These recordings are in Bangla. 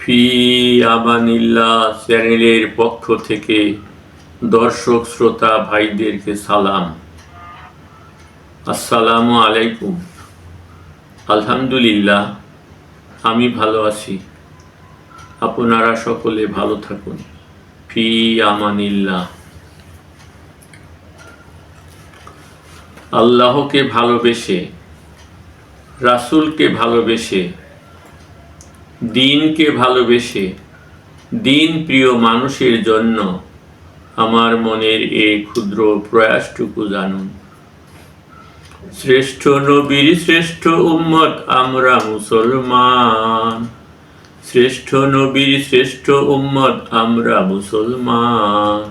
ফি আমানিল্লাহ চ্যানেলের পক্ষ থেকে দর্শক, শ্রোতা, ভাইদেরকে সালাম। আসসালামু আলাইকুম। আলহামদুলিল্লাহ, আমি ভালো আছি। আপনারা সকলে ভালো থাকুন। ফি আমানিল্লাহ আল্লাহকে ভালোবেসে, রাসূলকে ভালোবেসে দিনকে ভালোবেসে, দিন প্রিয় মানুষের জন্য আমার মনের এই ক্ষুদ্র প্রয়াসটুকু জানুন। শ্রেষ্ঠ নবীর শ্রেষ্ঠ উম্মত, আমরা মুসলমান। শ্রেষ্ঠ নবীর শ্রেষ্ঠ উম্মত, আমরা মুসলমান।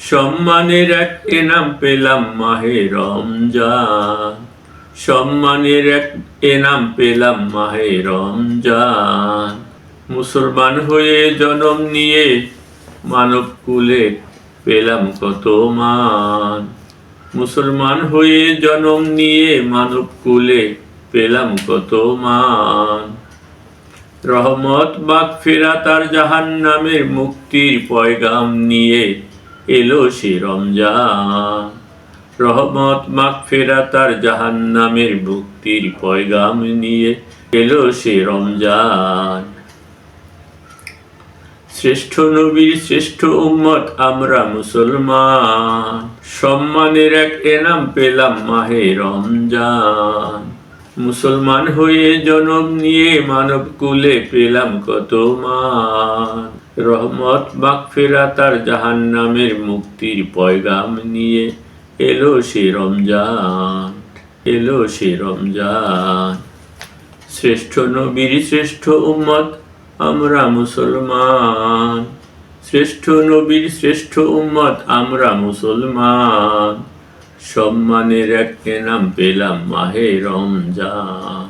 সম্মানের এক এনাম পেলাম মাহে রমজান। সম্মানের এক এনাম পেলাম মাহে রমজান। মুসলমান হয়ে জনম নিয়ে মানব কুলে পেলাম কত মান। মুসলমান হয়ে জনম নিয়ে মানব কুলে পেলাম কত মান। রহমত বাক ফেরা তার জাহান নামের মুক্তির পয়গাম নিয়ে এলো সে রমজান। রহমত মাক ফেরা তার জাহান নামের মুক্তির পয়গাম নিয়ে এলো সে রমজান। শ্রেষ্ঠ নবীর শ্রেষ্ঠ উম্মত আমরা মুসলমান। সম্মানের এক এনাম পেলাম মাহে রমজান। মুসলমান হয়ে জনম নিয়ে মানব কুলে পেলাম কত মান। রহমত মাগফিরা তার জাহান নামের মুক্তির পয়গাম নিয়ে এলো সে রমজান, এলো সে রমজান। শ্রেষ্ঠ নবীর শ্রেষ্ঠ উম্মত, আমরা মুসলমান। শ্রেষ্ঠ নবীর শ্রেষ্ঠ উম্মত, আমরা মুসলমান। সম্মানের এক এনাম পেলাম মাহে রমজান।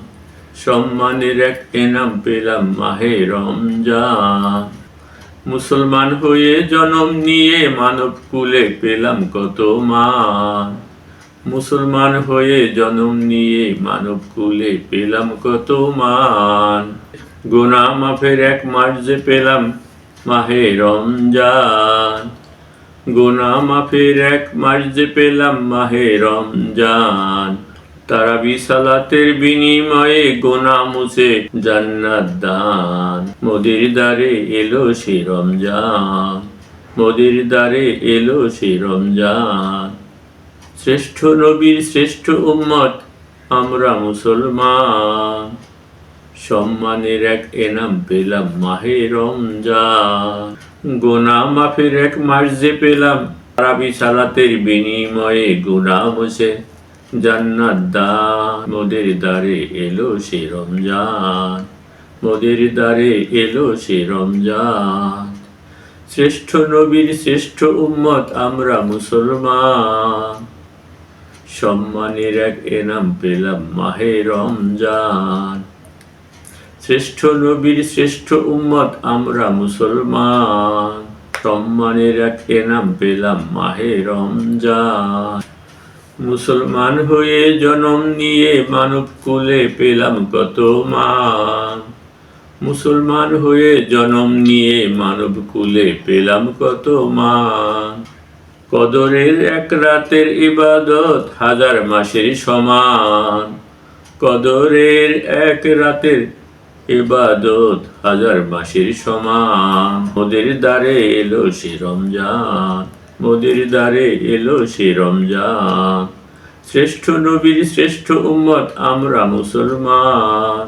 সম্মানের এক এনাম পেলাম মাহে রমজান। মুসলমান হয়ে জনম নিয়ে মানব কুলে পেলাম কত মান। মুসলমান হয়ে জনম নিয়ে মানব কুলে পেলাম কত মান। গোনা মাফের এক মাস যে পেলাম মাহে রমজান। গোনা মাফের এক মাস যে পেলাম মাহে রমজান। তারা বিশালাতের বিনিময়ে গোনা মুছে জান্নাত দান। মোদির দ্বারে এলো সে রমজান। মোদির দ্বারে এলো সে রমজান। শ্রেষ্ঠ নবীর শ্রেষ্ঠ উম্মত, আমরা মুসলমান। সম্মানের এক এনাম পেলাম মাহে রমজান। গোনা মাফের এক মাস যে পেলাম আরবি সালাতের বিনিময়ে গুনা মুছে জান্নাত দান মোদের দ্বারে এলো সে রমজান। মোদের দ্বারে এলো সে রমজান। শ্রেষ্ঠ নবীর শ্রেষ্ঠ উম্মত আমরা মুসলমান। সম্মানের এক এনাম পেলাম মাহে রমজান। শ্রেষ্ঠ নবীর শ্রেষ্ঠ উম্মত আমরা মুসলমান। সম্মানের এক এনাম পেলাম মাহে রমজান। মুসলমান হয়ে জনম নিয়ে মানব কুলে পেলাম কত মান। মুসলমান হয়ে জনম নিয়ে মানব কুলে পেলাম কত মান। কদরের এক রাতের ইবাদত হাজার মাসের সমান। কদরের এক রাতের ইবাদত হাজার মাসের সমান। ওদের দ্বারে এলো সে রমজান। মোদের দ্বারে এলো সে রমজান। শ্রেষ্ঠ নবীর শ্রেষ্ঠ উম্মত আমরা মুসলমান।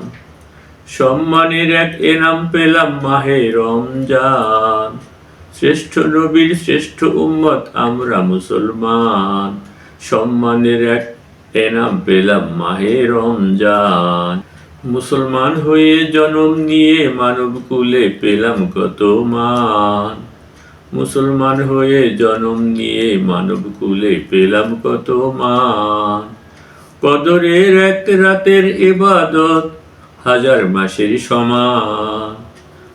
সম্মানের এক এনাম পেলাম মাহে রমজান। শ্রেষ্ঠ নবীর শ্রেষ্ঠ উম্মত আমরা মুসলমান। সম্মানের এক এনাম পেলাম মাহে রমজান। মুসলমান হয়ে জনম নিয়ে মানব কুলে পেলাম কত মান। মুসলমান হয়ে জনম নিয়ে মানব কুলে পেলাম কত মান। কদরের এক রাতের এবাদত হাজার মাসের সমান।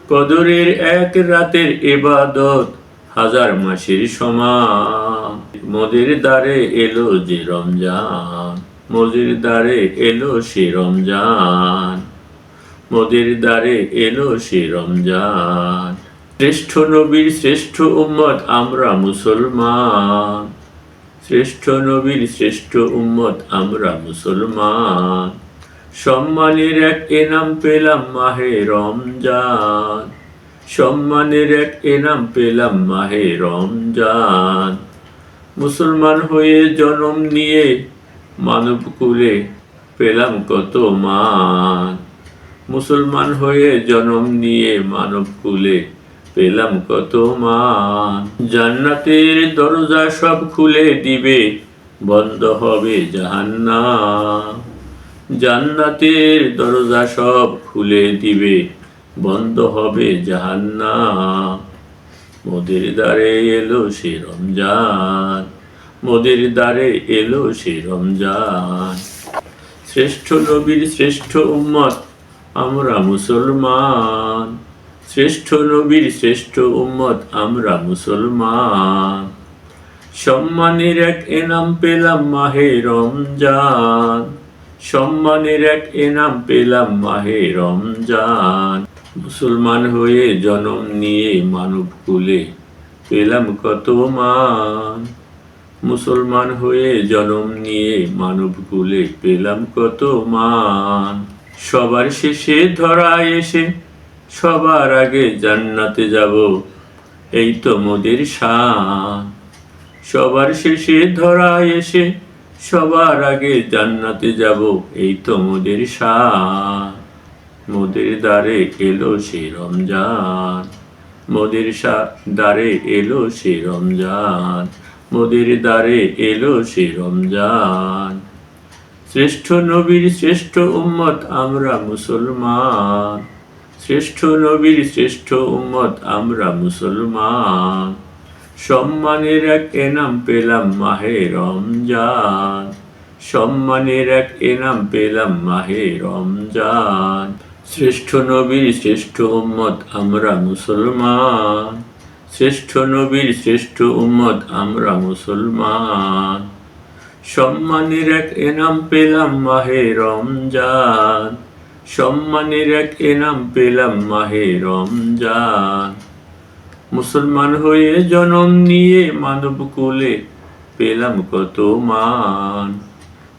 কদরের এক রাতের এবাদত হাজার মাসের সমান। মোদের দ্বারে এলো যে রমজান, মদের দ্বারে এলো সে রমজান, মোদের দ্বারে এলো সে রমজান। শ্রেষ্ঠ নবীর শ্রেষ্ঠ উম্মত, আমরা মুসলমান। শ্রেষ্ঠ নবীর শ্রেষ্ঠ উম্মত, আমরা মুসলমান। সম্মানের এক এনাম পেলাম মাহে রমজান। সম্মানের এক এনাম পেলাম মাহে রমজান। মুসলমান হয়ে জন্ম নিয়ে মানব কুলে পেলাম কত মান। মুসলমান হয়ে জন্ম নিয়ে মানব কুলে পেলাম কত মান জান্নাতের দরজা সব খুলে দিবে, বন্ধ হবে জাহান্নাম। জান্নাতের দরজা সব খুলে দিবে, বন্ধ হবে জাহান্নাম। মোদের দ্বারে এলো সে রমজান, মোদের দ্বারে এলো সে রমজান। শ্রেষ্ঠ নবীর শ্রেষ্ঠ উম্মত, আমরা মুসলমান। শ্রেষ্ঠ নবীর শ্রেষ্ঠ উম্মত, আমরা মুসলমান। সম্মানের এক এনাম পেলাম মাহে রমজান। সম্মানের এক এনাম পেলাম মাহে রমজান। মুসলমান হয়ে জন্ম নিয়ে মানব কুলে পেলাম কত মান। মুসলমান হয়ে জন্ম নিয়ে মানব কুলে পেলাম কত মান। সবার শেষে ধরা এসে সবার আগে জান্নাতে যাব। এই তো মোদের শান সবার শেষে ধরা এসে সবার আগে জান্নাতে যাব। এই তো মোদের শান মোদের দ্বারে এলো সে রমজান। মোদের দ্বারে এলো সে রমজান। মোদের দ্বারে এলো সে রমজান। শ্রেষ্ঠ নবীর শ্রেষ্ঠ উম্মত আমরা মুসলমান। শ্রেষ্ঠ নবীর শ্রেষ্ঠ উম্মত, আমরা মুসলমান। সম্মানের এক এনাম পেলাম মাহে রমজান। সম্মানের এক এনাম পেলাম মাহে রমজান। শ্রেষ্ঠ নবীর শ্রেষ্ঠ উম্মত, আমরা মুসলমান। শ্রেষ্ঠ নবীর শ্রেষ্ঠ উম্মত, আমরা মুসলমান। সম্মানের এক এনাম পেলাম মাহে রমজান। সম্মানের এক পেলাম মাহে রমজান। মুসলমান হয়ে জনম নিয়ে মানব কুলে পেলাম কত মান।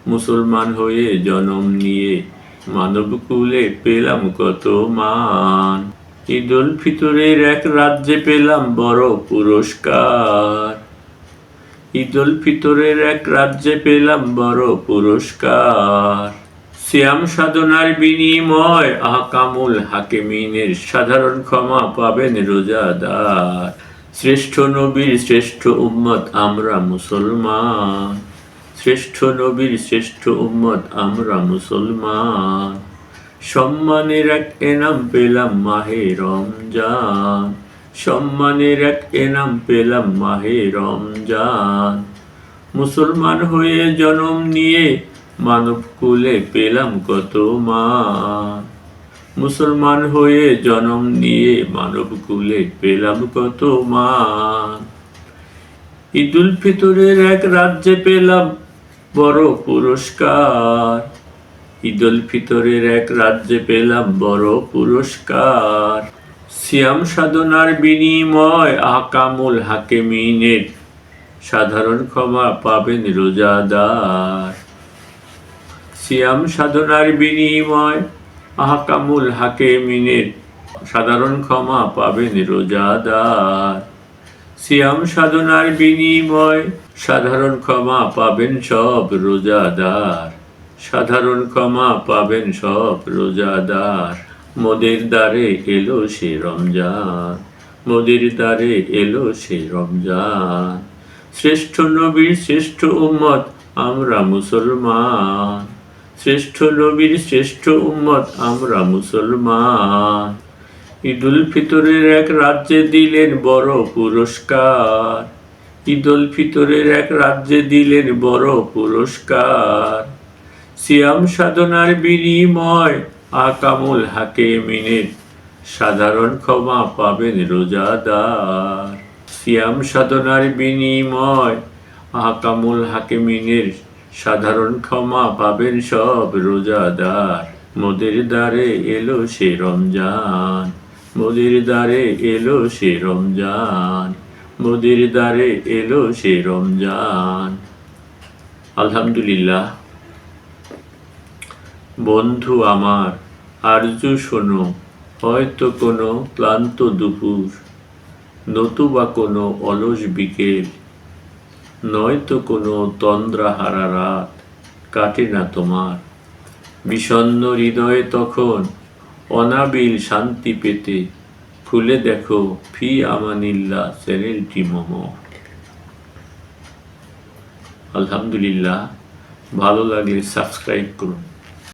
মুসলমান হয়ে জনম নিয়ে মানব কুলে পেলাম কত মান। ঈদ উল ফিতরের এক রাজ্যে পেলাম বড় পুরস্কার। ঈদ উল ফিতরের এক রাজ্যে পেলাম বড় পুরস্কার। শ্যাম সাধনার বিনিময় আহকামুল হাকিমিনের সাধারণ ক্ষমা পাবেন রোজাদার। শ্রেষ্ঠ নবীর শ্রেষ্ঠ উম্মত আমরা মুসলমান। শ্রেষ্ঠ নবীর শ্রেষ্ঠ উম্মত আমরা মুসলমান। সম্মানের এক এনাম পেলাম মাহে রমজান। সম্মানের এক এনাম পেলাম মাহে রমজান। মুসলমান হয়ে জন্ম নিয়ে মানব কুলে পেলাম কত মা। মুসলমান হয়ে জন্ম নিয়ে মানব কুলে পেলাম কত মান ঈদুল ফিতরের এক রাজ্যে পেলাম বড় পুরস্কার। ঈদুল ফিতরের এক রাজ্যে পেলাম বড় পুরস্কার। সিয়াম সাধনার বিনিময় আকামুল হাকিমিনের সাধারণ ক্ষমা পাবেন রোজাদার। সিয়াম সাধনার বিনিময়। আহকামুল হাকিমিনের সাধারণ ক্ষমা পাবেন রোজাদার। সিয়াম সাধনার বিনিময় সাধারণ ক্ষমা পাবেন সব রোজাদার। সাধারণ ক্ষমা পাবেন সব রোজাদার। মোদের দ্বারে এলো সে রমজান, মোদের দ্বারে এলো সে রমজান। শ্রেষ্ঠ নবীর শ্রেষ্ঠ উম্মত আমরা মুসলমান। শ্রেষ্ঠ নবীর শ্রেষ্ঠ উম্মত, আমরা মুসলমান। ঈদুল ফিতরের এক রাজ্যে দিলেন বড় পুরস্কার। ঈদুল ফিতরের এক রাজ্যে দিলেন বড় পুরস্কার। সিয়াম সাধনার বিনিময় আকামুল হাকিমিনের সাধারণ ক্ষমা পাবেন রোজাদার। সিয়াম সাধনার বিনিময় আকামুল হাকিমিনের সাধারণ ক্ষমা পাবেন সব রোজাদার। মোদের দ্বারে এলো সে রমজান, মোদের দ্বারে এলো সে রমজান, মোদের দ্বারে এলো সে রমজান। আলহামদুলিল্লাহ। বন্ধু আমার, আরজু শোনো, হয়তো কোনো ক্লান্ত দুপুর, নতুবা কোনো অলস বিকেল নয়তো কোনো তন্দ্রাহারা রাত কাটে না তোমার। বিষণ্ন হৃদয়ে তখন অনাবিল শান্তি পেতে খুলে দেখো ফি আমানিল্লা চ্যানেলটি মম। আলহামদুলিল্লাহ, ভালো লাগলে সাবস্ক্রাইব করুন।